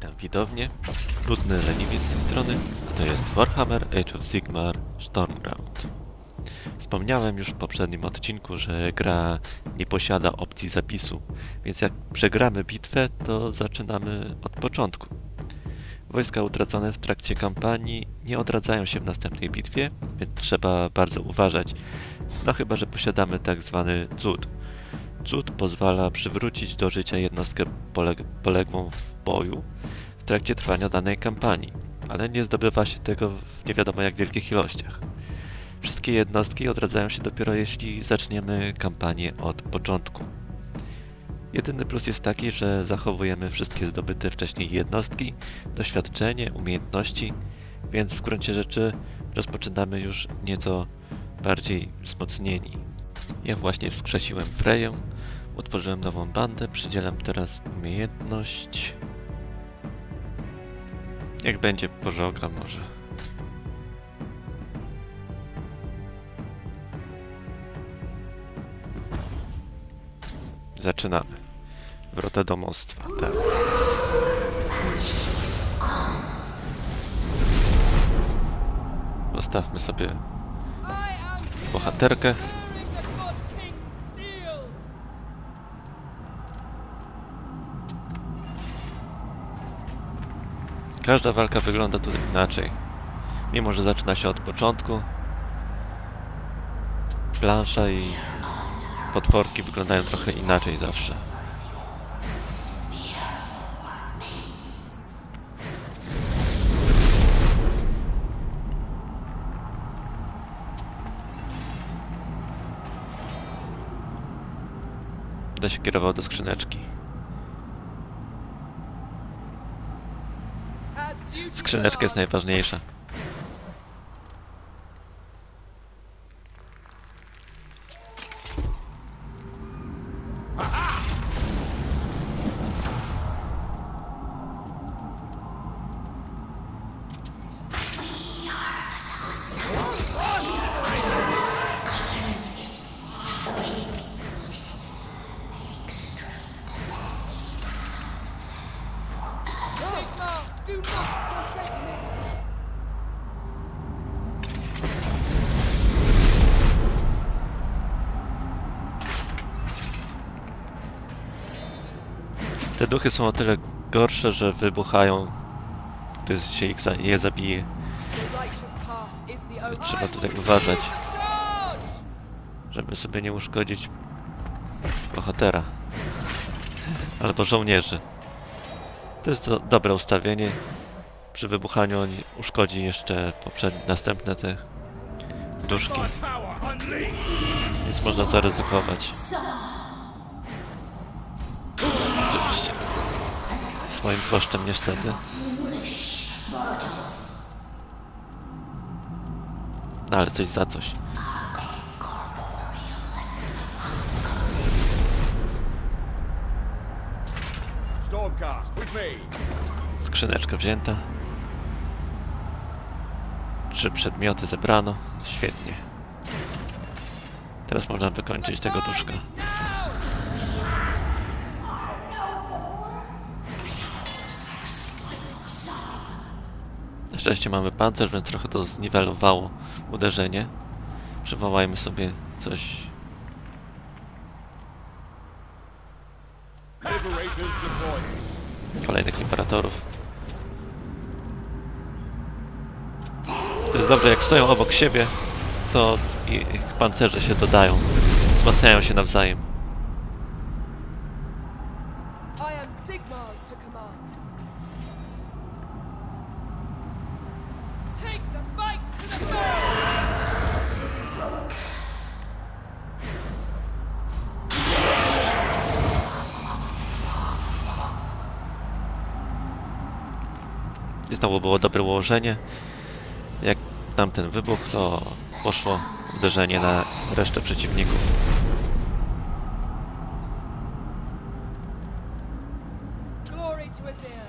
Witam widownię. Brudny leniwiec z tej strony. To jest Warhammer Age of Sigmar Stormground. Wspomniałem już w poprzednim odcinku, że gra nie posiada opcji zapisu, więc jak przegramy bitwę, to zaczynamy od początku. Wojska utracone w trakcie kampanii nie odradzają się w następnej bitwie, więc trzeba bardzo uważać. No chyba, że posiadamy tak zwany cud. Cud pozwala przywrócić do życia jednostkę poleg poległą w boju w trakcie trwania danej kampanii, ale nie zdobywa się tego w nie wiadomo jak wielkich ilościach. Wszystkie jednostki odradzają się dopiero jeśli zaczniemy kampanię od początku. Jedyny plus jest taki, że zachowujemy wszystkie zdobyte wcześniej jednostki, doświadczenie, umiejętności, więc w gruncie rzeczy rozpoczynamy już nieco bardziej wzmocnieni. Ja właśnie wskrzesiłem Freję, utworzyłem nową bandę, przydzielam teraz umiejętność. Jak będzie pożoga może. Zaczynamy. Wrota domostwa, tak. Postawmy sobie bohaterkę. Każda walka wygląda tu inaczej. Mimo, że zaczyna się od początku, plansza i potworki wyglądają trochę inaczej zawsze. Będę się kierował do skrzyneczki. Skrzyneczka jest najważniejsza. Duchy są o tyle gorsze, że wybuchają, gdy się ich za je zabije. Trzeba tutaj uważać. żeby sobie nie uszkodzić bohatera albo żołnierzy. To jest do, dobre ustawienie. Przy wybuchaniu on uszkodzi jeszcze następne te duszki, więc można zaryzykować. Swoim kosztem niestety. No ale coś za coś. Skrzyneczka wzięta. Trzy przedmioty zebrano. Świetnie. Teraz można wykończyć tego duszka. Szczęście mamy pancerz, więc trochę to zniwelowało uderzenie. Przywołajmy sobie coś. Kolejnych imperatorów. To jest dobre, jak stoją obok siebie, to i- pancerze się dodają. Wzmacniają się nawzajem. Znowu było dobre ułożenie. Jak tamten wybuch, to poszło uderzenie na resztę przeciwników. Glory to Azir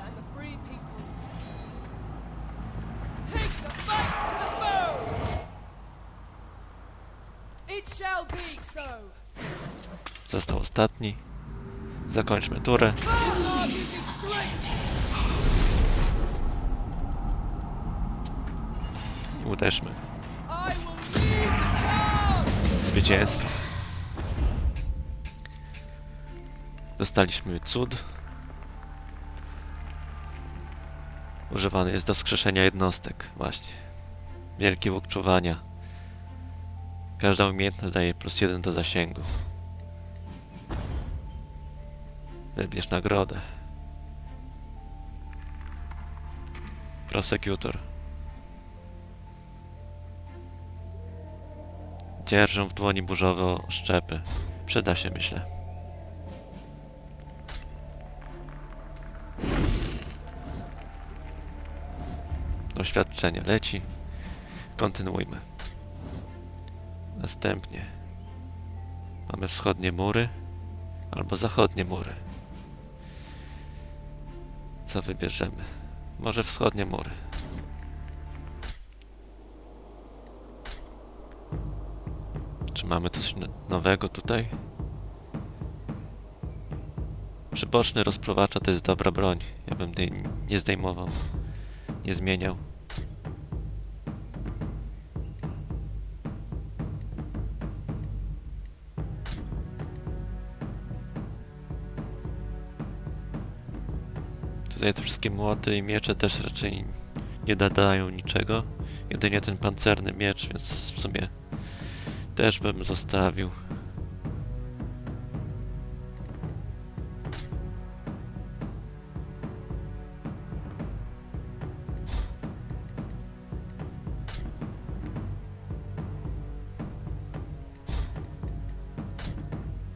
and The charge! Zwycięstwo. Dostaliśmy cud. Używany jest do wskrzeszenia jednostek, właśnie. Wielki łuk czuwania. Każda umiejętność daje plus jeden do zasięgu. Wybierz nagrodę. Prosecutor. Dzierżą w dłoni burzowe szczepy. Przyda się, myślę. Doświadczenie leci. Kontynuujmy. Następnie mamy wschodnie mury albo zachodnie mury. Co wybierzemy? Może wschodnie mury. Mamy coś nowego tutaj? Przyboczny rozprowacza to jest dobra broń. Ja bym tej nie zdejmował. Nie zmieniał. Tutaj te wszystkie młoty i miecze też raczej nie dodają niczego. Jedynie ten pancerny miecz, więc w sumie też bym zostawił.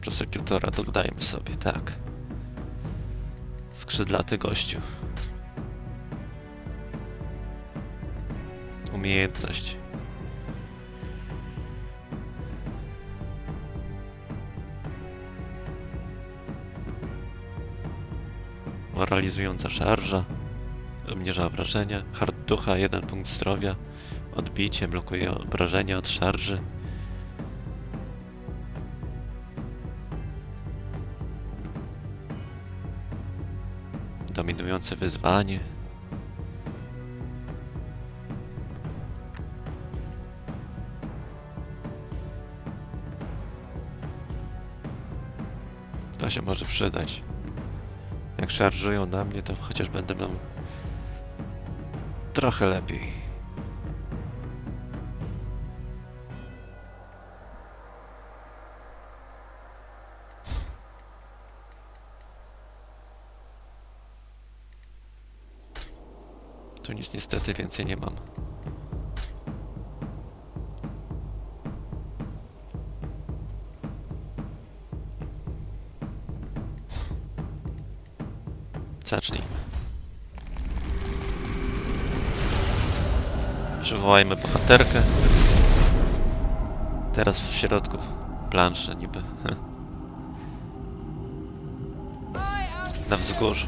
Prosekutora dodajmy sobie, tak. Skrzydlaty gościu. Umiejętność. Moralizująca szarża. Obniża obrażenia. Hard ducha 1 punkt zdrowia. Odbicie blokuje obrażenia od szarży. Dominujące wyzwanie. To się może przydać. Szarżują na mnie, to chociaż będę miał trochę lepiej. Tu nic niestety więcej nie mam. Przywołajmy bohaterkę. Teraz w środku planszy niby. Na wzgórzu.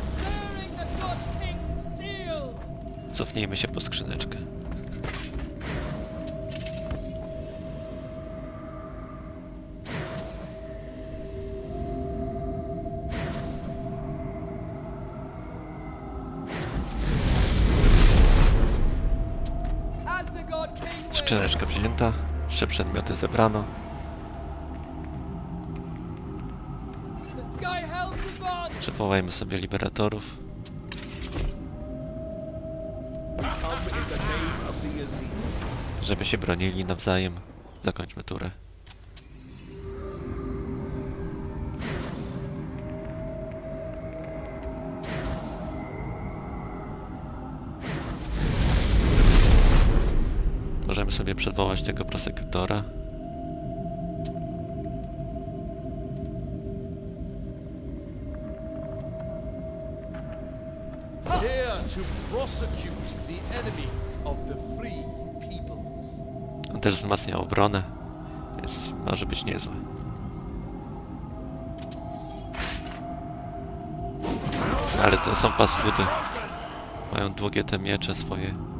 Cofnijmy się po skrzyneczkę. Skrzyneczka wzięta. Trzy przedmioty zebrano. Przywołajmy sobie liberatorów. Żeby się bronili nawzajem. Zakończmy turę. Sobie przedwołać tego prosekutora. On też wzmacnia obronę, więc może być niezłe. Ale to są paskudy. Mają długie te miecze swoje.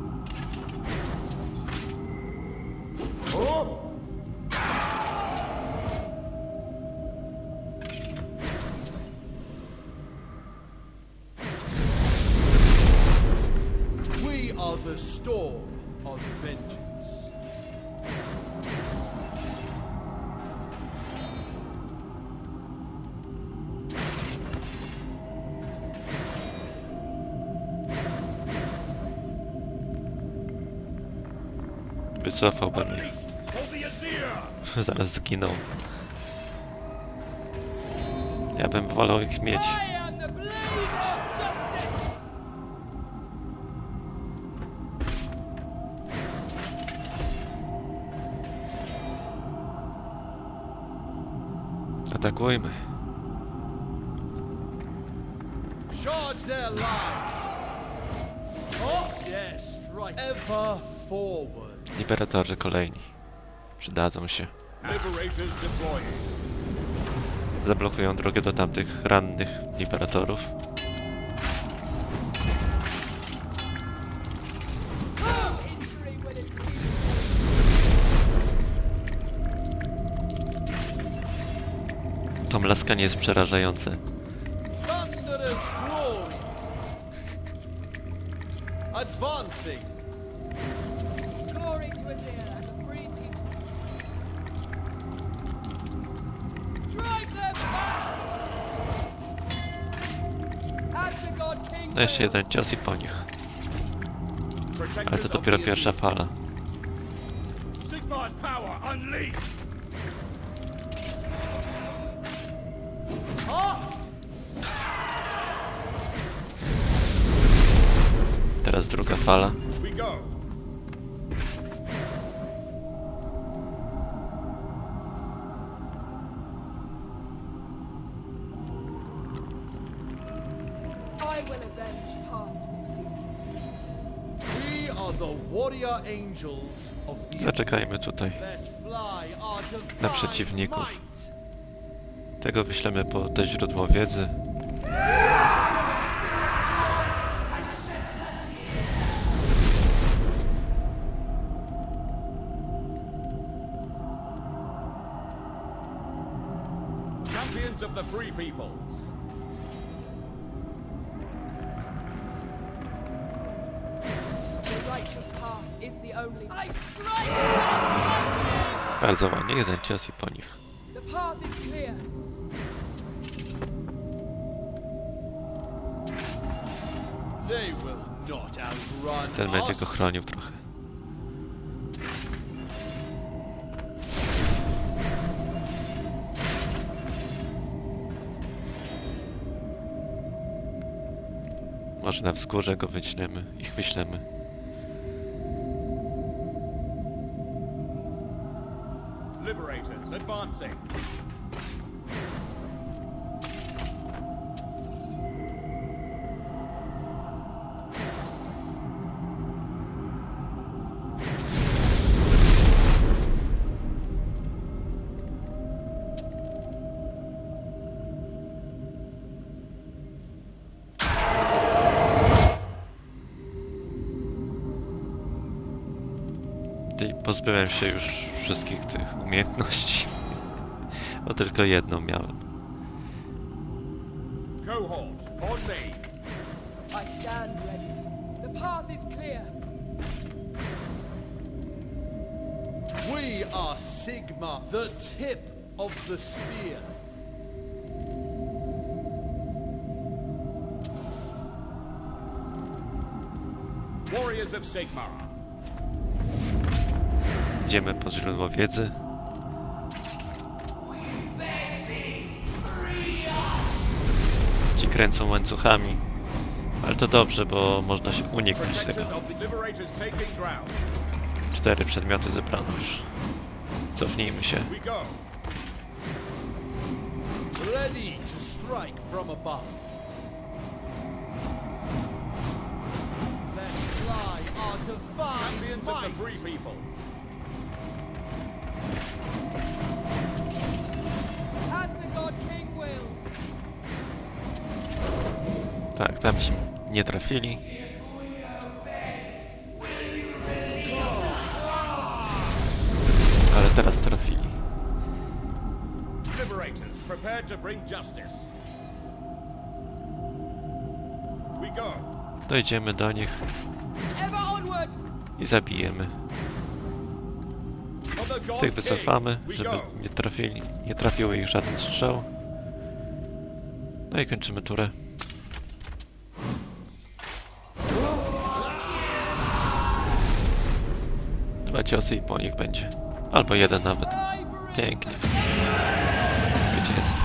The Azir! Zaraz zginą. Ja bym wolał ich mieć. Atakujmy. Charge their strike ever forward. Liberatorzy kolejni. Przydadzą się. Zablokują drogę do tamtych rannych liberatorów. To mlaskanie jest przerażające. No jeszcze jeden cios i po nich. Ale to dopiero pierwsza fala. Sigmar's power unleashed! Zaczekajmy tutaj. Na przeciwników. Tego wyślemy po te źródło wiedzy. Champions of the free peoples. Bardzo ładnie, jeden cios i po nich. Ten będzie go chronił trochę. Może na wzgórze go wyślemy, ich wyślemy. Ty, pozbyłem się już wszystkich tych umiejętności. Bo tylko jedną miałem. Cohort, on me. I stand ready. The path is clear. We are Sigma, the tip of the spear. Warriors of Sigmar. Idziemy po źródło wiedzy. Kręcą łańcuchami. Ale to dobrze, bo można się uniknąć tego. Cztery przedmioty zebrano już. Cofnijmy się. Ready to strike from above. Let fly our divine Champions of the might. Tak, tam ci nie trafili. Ale teraz trafili. Liberators prepared to bring justice. We go. Dojdziemy do nich i zabijemy. Tych wycofamy, żeby nie trafili, nie trafiły ich żaden strzał. No i kończymy turę. Ciosy i po nich będzie. Albo jeden nawet. Pięknie. Zwycięstwo.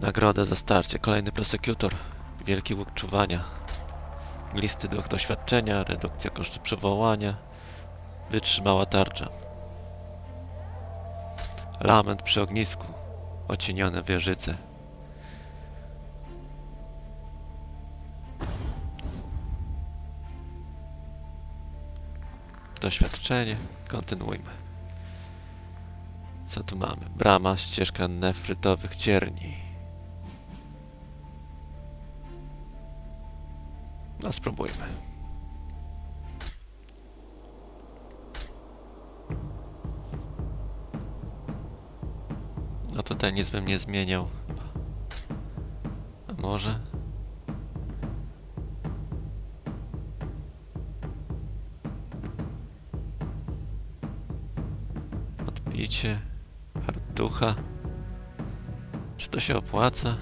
Nagroda za starcie. Kolejny prosekutor. Wielki łuk czuwania. Glisty duch doświadczenia. Redukcja kosztu przywołania. Wytrzymała tarcza. Lament przy ognisku. Ocienione wieżyce. Doświadczenie. Kontynuujmy. Co tu mamy? Brama, ścieżka nefrytowych cierni. No spróbujmy. No tutaj nic bym nie zmieniał. A może? Hartucha. Czy to się opłaca?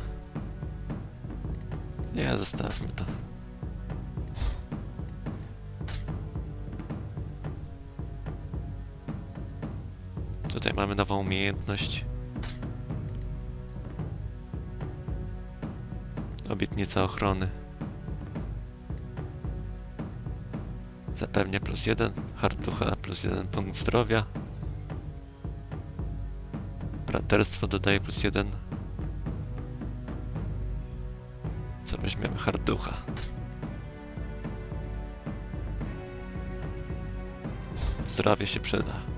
Nie, zostawmy to. Tutaj mamy nową umiejętność. Obietnica ochrony. Zapewnia plus jeden. Hartucha plus jeden punkt zdrowia. Braterstwo dodaje plus jeden. Co weźmiemy? Harducha. Zdrowie się przyda.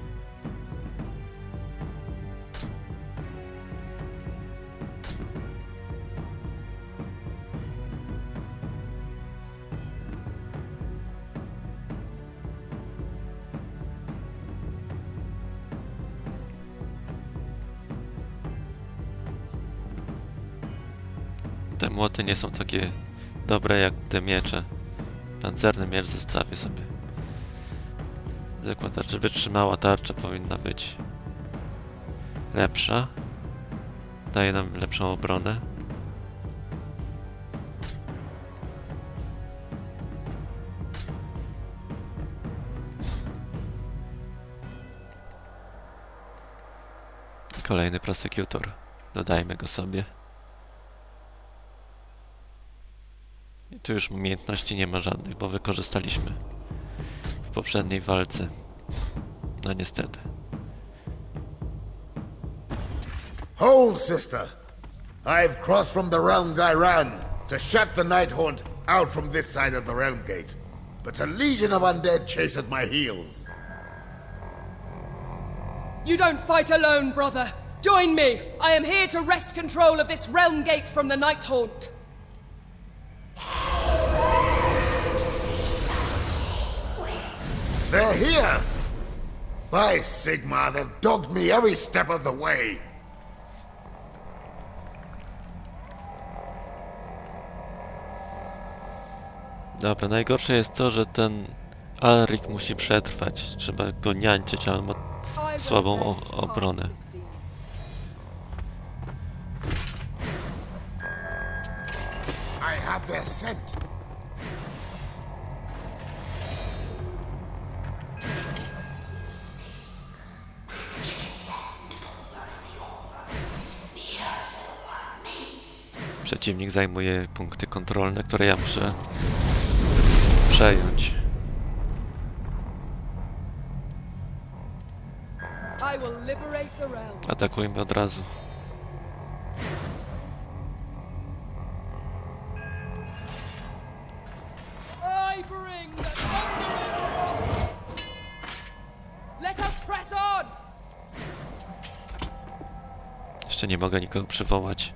Nie są takie dobre jak te miecze. Pancerny miecz zostawię sobie. Zwykła tarcza, wytrzymała tarcza powinna być lepsza. Daje nam lepszą obronę. Kolejny prosekutor. Dodajmy go sobie. Tu już umiejętności nie ma żadnych, bo wykorzystaliśmy w poprzedniej walce. No niestety. Hold, sister. I've crossed from the realm Gairan to shut the Night Haunt out from this side of the realm gate. But a legion of undead chase at my heels. You don't fight alone, brother. Join me. I am here to wrest control of this realm gate from the Night Haunt. They're here! By Sigma, they've dogged me every step of the way. Dobra, najgorsze jest to, że ten Alrik musi przetrwać. Trzeba go niańczyć, ale ma Słabą obronę. I have their scent. Przeciwnik zajmuje punkty kontrolne, które ja muszę przejąć. Atakujmy od razu. Jeszcze nie mogę nikogo przywołać.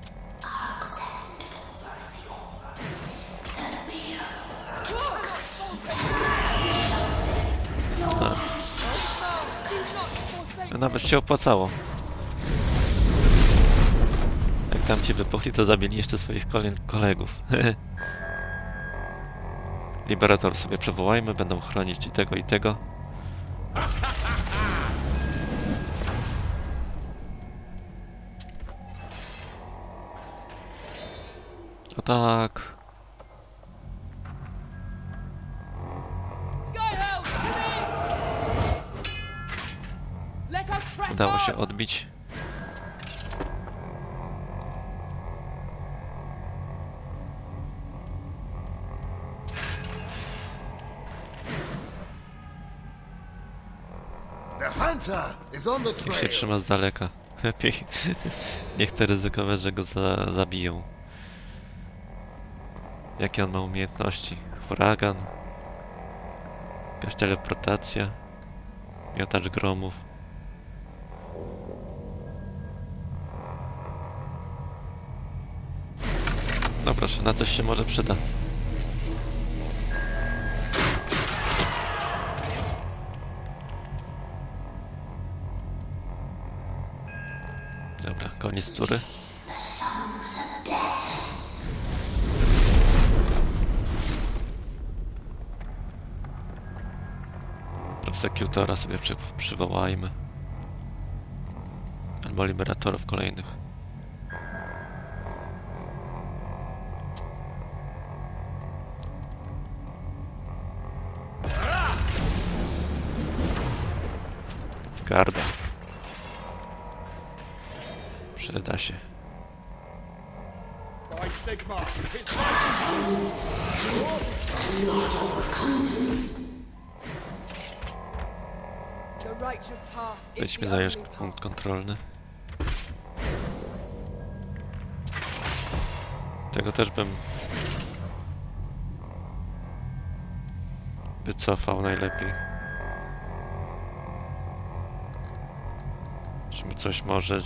No, Nawet się opłacało. Jak tam ci wypuchli, to zabili jeszcze swoich kolegów. Liberator sobie przywołajmy, będą chronić i tego, i tego. Udało się odbić. Niech się trzyma z daleka. Lepiej. Nie chcę ryzykować, że go za zabiją. Jakie on ma umiejętności? Huragan. Jakaś teleportacja. Miotacz gromów. No proszę, na coś się może przyda. Dobra, koniec tury. Prosekutora sobie przy, przywołajmy. Albo liberatorów kolejnych. Path is Weźmy the zająć punkt kontrolny. Tego też bym wycofał najlepiej. Coś może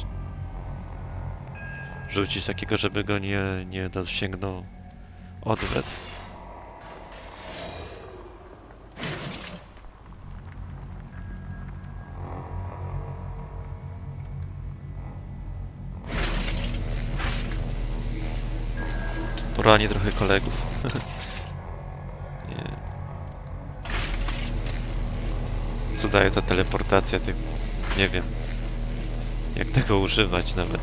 rzucić takiego, żeby go nie, nie dosięgnął odwet. Porani trochę kolegów. Co daje ta teleportacja? Ty... Nie wiem. Jak tego używać nawet.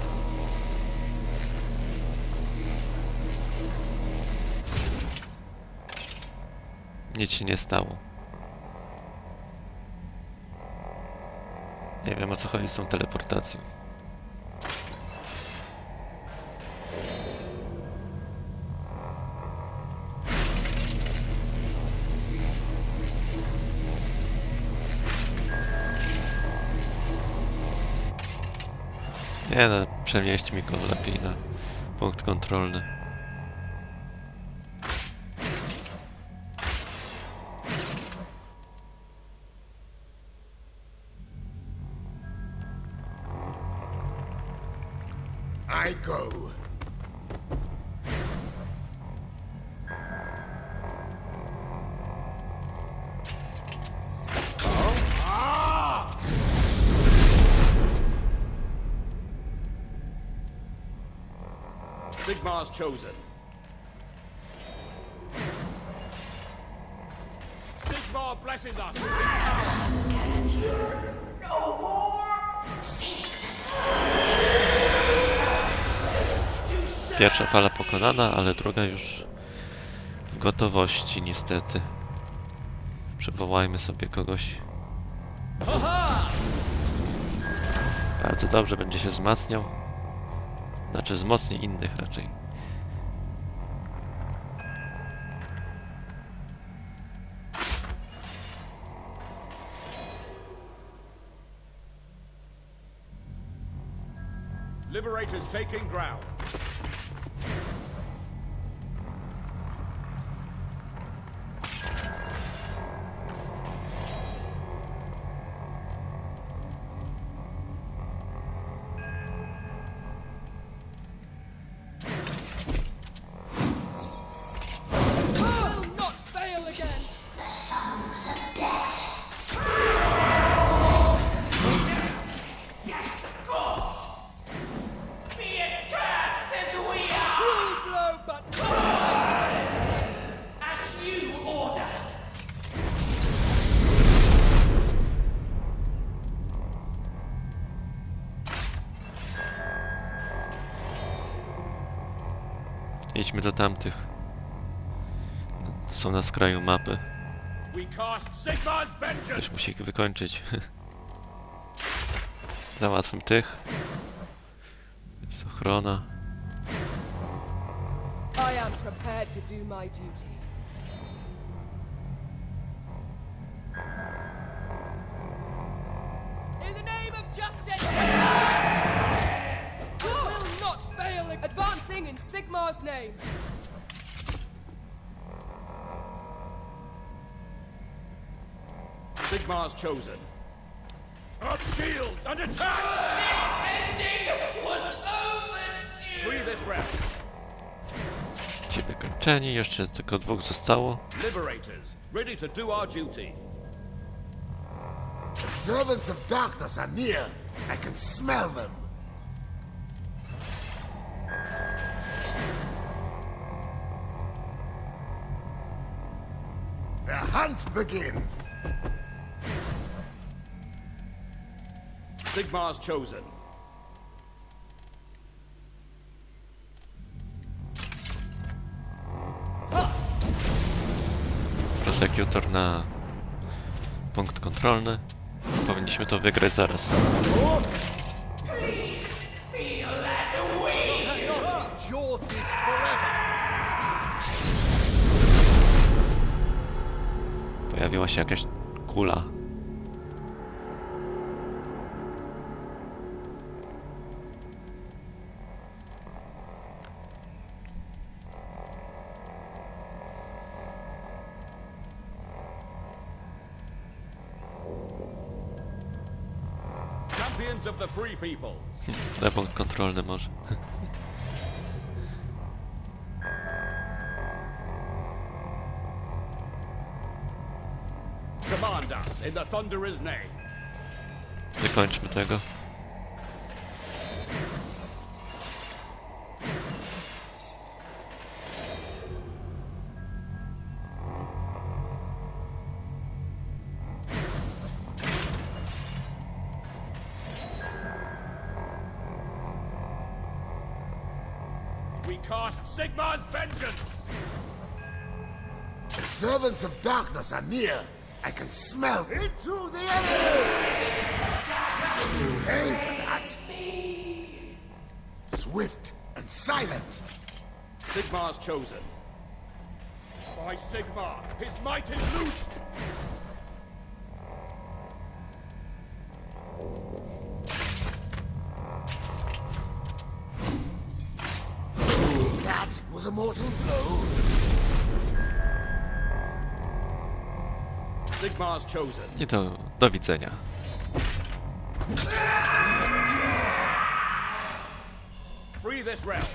Nic się nie stało. Nie wiem o co chodzi z tą teleportacją. Nie no, przenieść mi go lepiej na punkt kontrolny. I go. Sigmar's chosen. Sigmar blesses us. with his power. Pierwsza fala pokonana, ale druga już w gotowości niestety. Przywołajmy sobie kogoś. Bardzo dobrze, będzie się wzmacniał. Znaczy wzmocni innych raczej. Liberators taking ground. Idźmy do tamtych. Są na skraju mapy. Ktoś musi ich wykończyć. Załatwmy tych. Jest ochrona. I am prepared to do my duty. In Sigmar's name! Sigmar's chosen. Up shields and attack! This ending was overdue! Free this realm. Ci wykończeni, jeszcze tylko dwóch zostało. Liberators, ready to do our duty. The servants of darkness are near. I can smell them. Hunt begins. Sigmar's chosen. Prosecutor na punkt kontrolny. Powinniśmy to wygrać zaraz. Pojawiła się jakaś kula. Champions of the free people. Na punkt kontrolny może. In the Thunderer's name. Wykończmy tego. We cast Sigmar's vengeance. The servants of darkness are near. I can smell into the enemy. Haven us. Swift and silent. Sigmar's chosen. By Sigmar, his might is loosed. I do, do widzenia. Free this realm.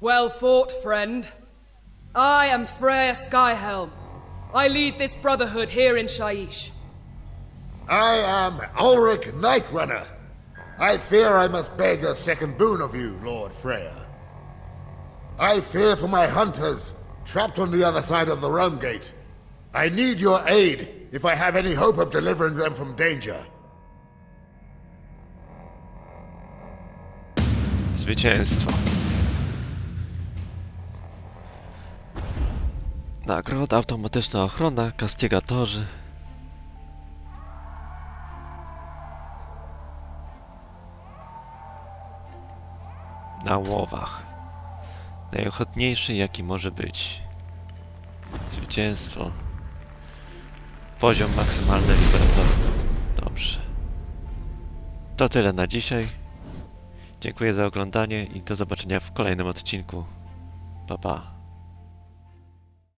Well fought, friend. I am Freya Skyhelm. I lead this brotherhood here in Shaiish. I am Ulrich Nightrunner. I fear I must beg a second boon of you, Lord Freya. I fear for my hunters, trapped on the other side of the realm gate. I need your aid if I have any hope of delivering them from danger. Zwycięstwo. Nagroda, automatyczna ochrona, kastigatorzy. Na łowach. Najochotniejszy jaki może być. Zwycięstwo. Poziom maksymalny liberatorów. Dobrze. To tyle na dzisiaj. Dziękuję za oglądanie i do zobaczenia w kolejnym odcinku. Pa pa.